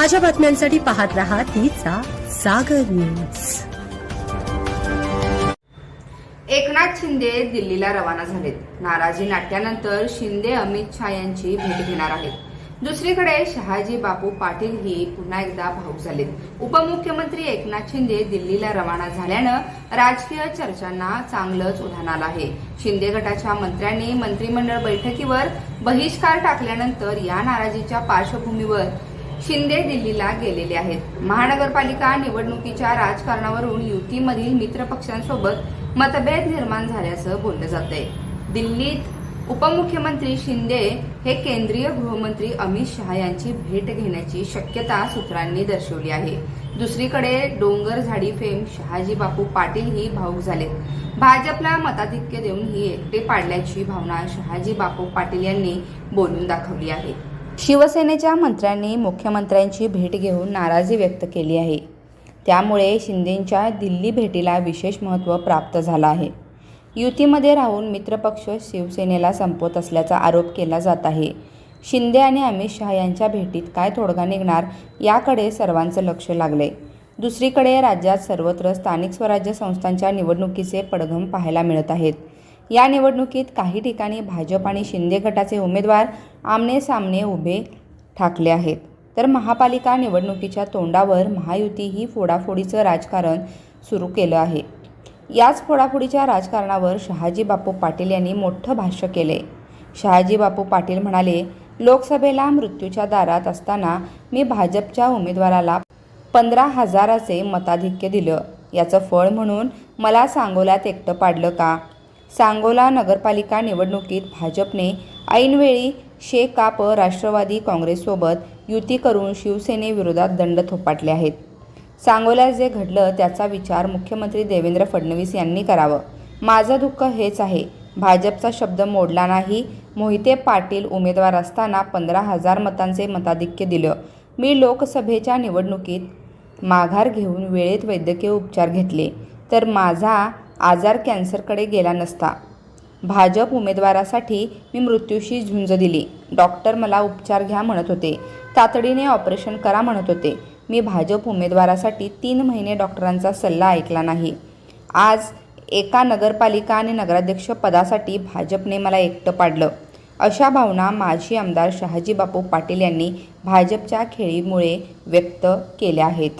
ताज्या बातम्यांसाठी पाहत राहा तिचा सागर न्यूज. एकनाथ शिंदे दिल्लीला रवाना झालेत. नाराजी नाट्यानंतर शिंदे अमित शहा यांची भेट घेणार आहेत. दुसरीकडे शहाजी बापू पाटील ही पुन्हा एकदा भाऊक झालेत. उपमुख्यमंत्री एकनाथ शिंदे दिल्लीला रवाना झाल्यानं राजकीय चर्चांना चांगलंच उधाण आलं आहे. शिंदे गटाच्या मंत्र्यांनी मंत्रिमंडळ बैठकीवर बहिष्कार टाकल्यानंतर या नाराजीच्या पार्श्वभूमीवर शिंदे दिल्लीला गेलेले आहेत. महानगरपालिका निवडणुकीच्या राजकारणावरून युतीमधील मित्र पक्षांसोबत मतभेद निर्माण झाल्याचं बोललं जात आहे दिल्लीत उपमुख्यमंत्री शिंदे हे केंद्रीय गृहमंत्री अमित शहा यांची भेट घेण्याची शक्यता सूत्रांनी दर्शवली आहे. दुसरीकडे डोंगर झाडी फेम शहाजी बापू पाटील ही भाऊक झालेत. भाजपला मताधिक्य देऊन ही एकटे पाडल्याची भावना शहाजी बापू पाटील यांनी बोलून दाखवली आहे. शिवसेनेच्या मंत्र्यांनी मुख्यमंत्र्यांची भेट घेऊन नाराजी व्यक्त केली आहे. त्यामुळे शिंदेंच्या दिल्ली भेटीला विशेष महत्त्व प्राप्त झालं आहे. युतीमध्ये राहून मित्रपक्ष शिवसेनेला संपवत असल्याचा आरोप केला जात आहे. शिंदे आणि अमित शहा यांच्या भेटीत काय तोडगा निघणार याकडे सर्वांचं लक्ष लागले दुसरीकडे राज्यात सर्वत्र स्थानिक स्वराज्य संस्थांच्या निवडणुकीचे पडघम पाहायला मिळत आहेत. या निवडणुकीत काही ठिकाणी भाजप आणि शिंदे गटाचे उमेदवार आमने सामने उभे ठाकले आहेत. तर महापालिका निवडणुकीच्या तोंडावर महायुती ही फोडाफोडीचं राजकारण सुरू केलं आहे. याच फोडाफोडीच्या राजकारणावर शहाजी बापू पाटील यांनी मोठं भाष्य केले. शहाजी बापू पाटील म्हणाले लोकसभेला मृत्यूच्या दारात असताना मी भाजपच्या उमेदवाराला पंधरा हजाराचे मताधिक्य दिलं. याचं फळ म्हणून मला सांगोल्यात एकटं पाडलं का? सांगोला नगरपालिका निवडणुकीत भाजपने ऐनवेळी शेकाप राष्ट्रवादी काँग्रेससोबत युती करून शिवसेनेविरोधात दंड थोपाटले आहेत. सांगोल्यात जे घडलं त्याचा विचार मुख्यमंत्री देवेंद्र फडणवीस यांनी करावं. माझं दुःख हेच आहे. भाजपचा शब्द मोडला नाही. मोहिते पाटील उमेदवार असताना पंधरा हजार मतांचे मताधिक्य दिलं. मी लोकसभेच्या निवडणुकीत माघार घेऊन वेळेत वैद्यकीय उपचार घेतले. तर माझा आजार कॅन्सरकडे गेला नसता. भाजप उमेदवारासाठी मी मृत्यूशी झुंज दिली. डॉक्टर मला उपचार घ्या म्हणत होते. तातडीने ऑपरेशन करा म्हणत होते. मी भाजप उमेदवारासाठी तीन महिने डॉक्टरांचा सल्ला ऐकला नाही. आज एका नगरपालिका आणि नगराध्यक्ष पदासाठी भाजपने मला एकटं पाडलं. अशा भावना माजी आमदार शहाजी बापू पाटील यांनी भाजपच्या खेळीमुळे व्यक्त केल्या आहेत.